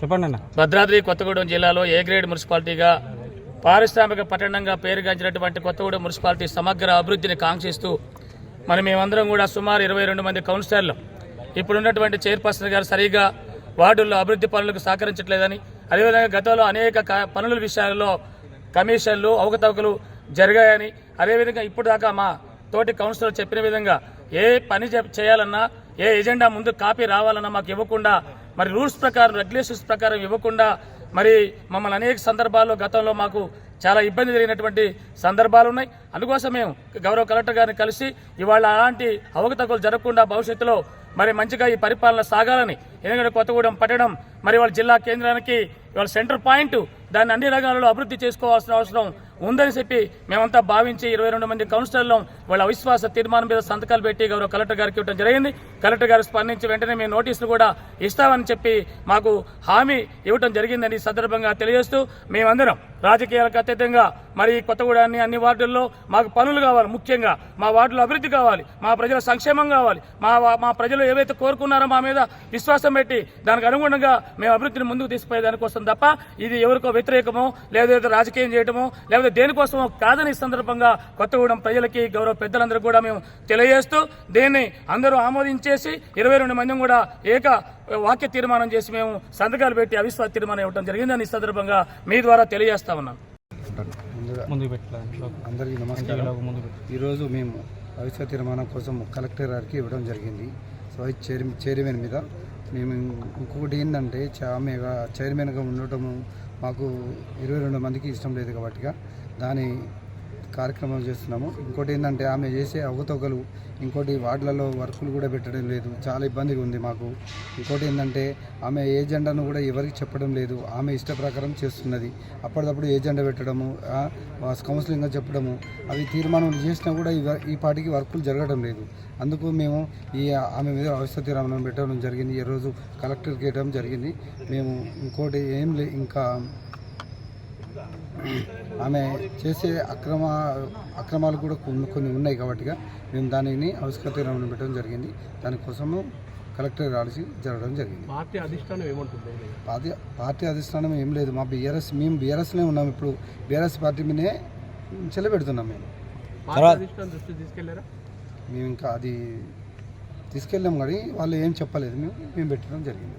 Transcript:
చెప్పండి అన్న. భద్రాద్రి కొత్తగూడెం జిల్లాలో ఏ గ్రేడ్ మున్సిపాలిటీగా పారిశ్రామిక పట్టణంగా పేరుగాంచినటువంటి కొత్తగూడెం మున్సిపాలిటీ సమగ్ర అభివృద్ధిని కాంక్షిస్తూ మరి మేమందరం కూడా సుమారు ఇరవై రెండు మంది కౌన్సిలర్లు. ఇప్పుడున్నటువంటి చైర్పర్సన్ గారు సరిగా వార్డుల్లో అభివృద్ధి పనులకు సహకరించట్లేదని అదేవిధంగా గతంలో అనేక పనుల విషయాల్లో కమిషన్లు అవకతవకలు జరిగాయని అదేవిధంగా ఇప్పుడు దాకా మా తోటి కౌన్సిలర్ చెప్పిన విధంగా ఏ పని చేయాలన్నా ఏ ఎజెండా ముందు కాపీ రావాలన్నా మాకు ఇవ్వకుండా మరి రూల్స్ ప్రకారం రెగ్యులేషన్స్ ప్రకారం ఇవ్వకుండా మరి మమ్మల్ని అనేక సందర్భాల్లో గతంలో మాకు చాలా ఇబ్బంది జరిగినటువంటి సందర్భాలు ఉన్నాయి అందుకోసం మేము గౌరవ కలెక్టర్ గారిని కలిసి ఇవాళ అలాంటి అవకతవకలు జరగకుండా భవిష్యత్తులో మరి మంచిగా ఈ పరిపాలన సాగాలని ఎందుకంటే కొత్తగూడెం పట్టడం మరి వాళ్ళ జిల్లా కేంద్రానికి వాళ్ళ సెంటర్ పాయింట్ దాన్ని అన్ని రంగాలలో అభివృద్ధి చేసుకోవాల్సిన అవసరం ఉందని చెప్పి మేమంతా భావించి ఇరవై రెండు మంది కౌన్సిలర్లు వాళ్ళ అవిశ్వాస తీర్మానం మీద సంతకాలు పెట్టి గౌరవ కలెక్టర్ గారికి ఇవ్వడం జరిగింది. కలెక్టర్ గారు స్పందించి వెంటనే మేము నోటీసులు కూడా ఇస్తామని చెప్పి మాకు హామీ ఇవ్వడం జరిగిందని సందర్భంగా తెలియజేస్తూ మేమందరం రాజకీయాలకు అతీతంగా మరి ఈ కొత్తగూడాన్ని అన్ని వార్డుల్లో మాకు పనులు కావాలి ముఖ్యంగా. మా వార్డులో అభివృద్ధి కావాలి. మా ప్రజల సంక్షేమం కావాలి. మా మా ప్రజలు ఏవైతే కోరుకున్నారో మా మీద విశ్వాసం పెట్టి దానికి అనుగుణంగా మేము అభివృద్ధిని ముందుకు తీసుకుపోయే దానికోసం తప్ప ఇది ఎవరికో వ్యతిరేకమో లేదా రాజకీయం చేయటమో లేకపోతే దేనికోసమో కాదని సందర్భంగా కొత్తగూడెం ప్రజలకి గౌరవ పెద్దలందరూ కూడా మేము తెలియజేస్తూ దీన్ని అందరూ ఆమోదించేసి ఇరవై రెండు మంది కూడా ఏక వాక్య తీర్మానం చేసి మేము సంతకాలు పెట్టి అవిశ్వాస తీర్మానం ఇవ్వడం జరిగిందని ఈ సందర్భంగా మీ ద్వారా తెలియజేస్తా ఉన్నాం ముందుగా ముందుకు పెట్టాలి. అందరికీ నమస్కారం. ఈరోజు మేము భవిష్య తీర్మానం కోసం కలెక్టర్ గారికి ఇవ్వడం జరిగింది. సో చైర్ చైర్మన్ మీద మేము ఇంకొకటి ఏంటంటే ఆమె చైర్మన్గా ఉండటము మాకు ఇరవై రెండు మందికి ఇష్టం లేదు కాబట్టిగా దాని కార్యక్రమం చేస్తున్నాము. ఇంకోటి ఏంటంటే ఆమె చేసే అవతొకలు ఇంకోటి వార్డులలో వర్కులు కూడా పెట్టడం లేదు. చాలా ఇబ్బందిగా ఉంది మాకు. ఇంకోటి ఏంటంటే ఆమె ఏజెండాను కూడా ఎవరికి చెప్పడం లేదు. ఆమె ఇష్ట ప్రకారం చేస్తున్నది. అప్పటికప్పుడు ఏజెండా పెట్టడము కౌన్సిలింగ్గా చెప్పడము అవి తీర్మానం చేసినా కూడా ఈ పాటికి వర్కులు జరగడం లేదు. అందుకు మేము ఈ ఆమె మీద అవసర తీర్మానం పెట్టడం జరిగింది. ఈరోజు కలెక్టర్కి ఇవ్వడం జరిగింది. మేము ఇంకోటి ఏం లే ఇంకా ఆమె చేసే అక్రమ అక్రమాలు కూడా కొన్ని కొన్ని ఉన్నాయి కాబట్టిగా మేము దానిని ఆవిష్కృత తీర్మానం పెట్టడం జరిగింది దానికోసము కలెక్టర్ రాసి జరగడం జరిగింది. పార్టీ అధిష్టానం ఏమంటుంది? పార్టీ పార్టీ అధిష్టానం ఏం లేదు. మా బీఆర్ఎస్ మేము బీఆర్ఎస్లో ఉన్నాం ఇప్పుడు. బీఆర్ఎస్ పార్టీ మీదే చెలబెడుతున్నాం మేము. మేము ఇంకా అది తీసుకెళ్ళాం కానీ వాళ్ళు ఏం చెప్పలేదు. మేము మేము పెట్టడం జరిగింది.